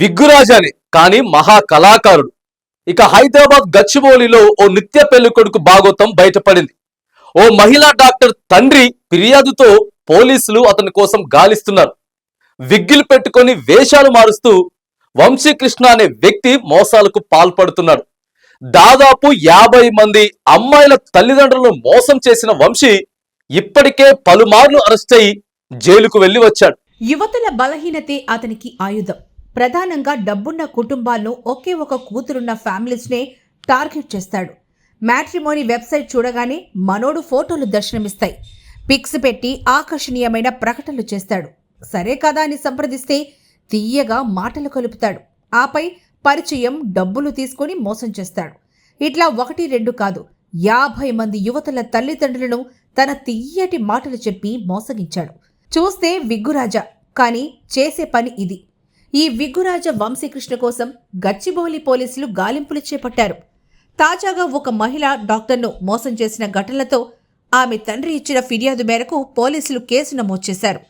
విగ్గురాజానే కానీ మహా కళాకారుడు. ఇక హైదరాబాద్ గచ్చిబౌలిలో ఓ నిత్య పెళ్ళి కొడుకు భాగోతం బయటపడింది. ఓ మహిళా డాక్టర్ తండ్రి ఫిర్యాదుతో పోలీసులు అతని కోసం గాలిస్తున్నారు. విగ్గిలు పెట్టుకొని వేషాలు మారుస్తూ వంశీకృష్ణ అనే వ్యక్తి మోసాలకు పాల్పడుతున్నాడు. దాదాపు యాభై మంది అమ్మాయిల తల్లిదండ్రులను మోసం చేసిన వంశీ ఇప్పటికే పలుమార్లు అరెస్ట్ అయి జైలుకు వెళ్ళి వచ్చాడు. యువతల బలహీనతే అతనికి ఆయుధం. ప్రధానంగా డబ్బున్న కుటుంబాలను ఒకే ఒక కూతురున్న ఫ్యామిలీస్నే టార్గెట్ చేస్తాడు. మ్యాట్రిమోని వెబ్సైట్ చూడగానే మనోడు ఫోటోలు దర్శనమిస్తాయి. పిక్స్ పెట్టి ఆకర్షణీయమైన ప్రకటనలు చేస్తాడు. సరే కదా అని సంప్రదిస్తే తీయగా మాటలు కలుపుతాడు. ఆపై పరిచయం డబ్బులు తీసుకొని మోసం చేస్తాడు. ఇట్లా ఒకటి రెండు కాదు యాభై మంది యువతుల తల్లిదండ్రులను తన తీయటి మాటలు చెప్పి మోసగించాడు. చూస్తే విగ్గురాజా కానీ చేసే పని ఇది. ఈ విగ్గురాజ వంశీకృష్ణ కోసం గచ్చిబౌలి పోలీసులు గాలింపులు చేపట్టారు. తాజాగా ఒక మహిళ డాక్టర్ను మోసం చేసిన ఘటనలతో ఆమె తండ్రి ఇచ్చిన ఫిర్యాదు మేరకు పోలీసులు కేసు నమోదు చేశారు.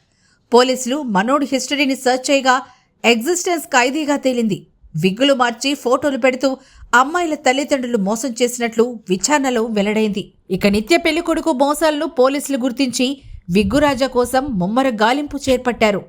పోలీసులు మనోడి హిస్టరీని సెర్చ్ చేయగా ఎగ్జిస్టెన్స్ ఖైదీగా తేలింది. విగ్గులు మార్చి ఫోటోలు పెడుతూ అమ్మాయిల తల్లిదండ్రులు మోసం చేసినట్లు విచారణలో వెల్లడైంది. ఇక నిత్య పెళ్ళి కొడుకు మోసాలను పోలీసులు గుర్తించి విగ్గురాజా కోసం ముమ్మర గాలింపు చేపట్టారు.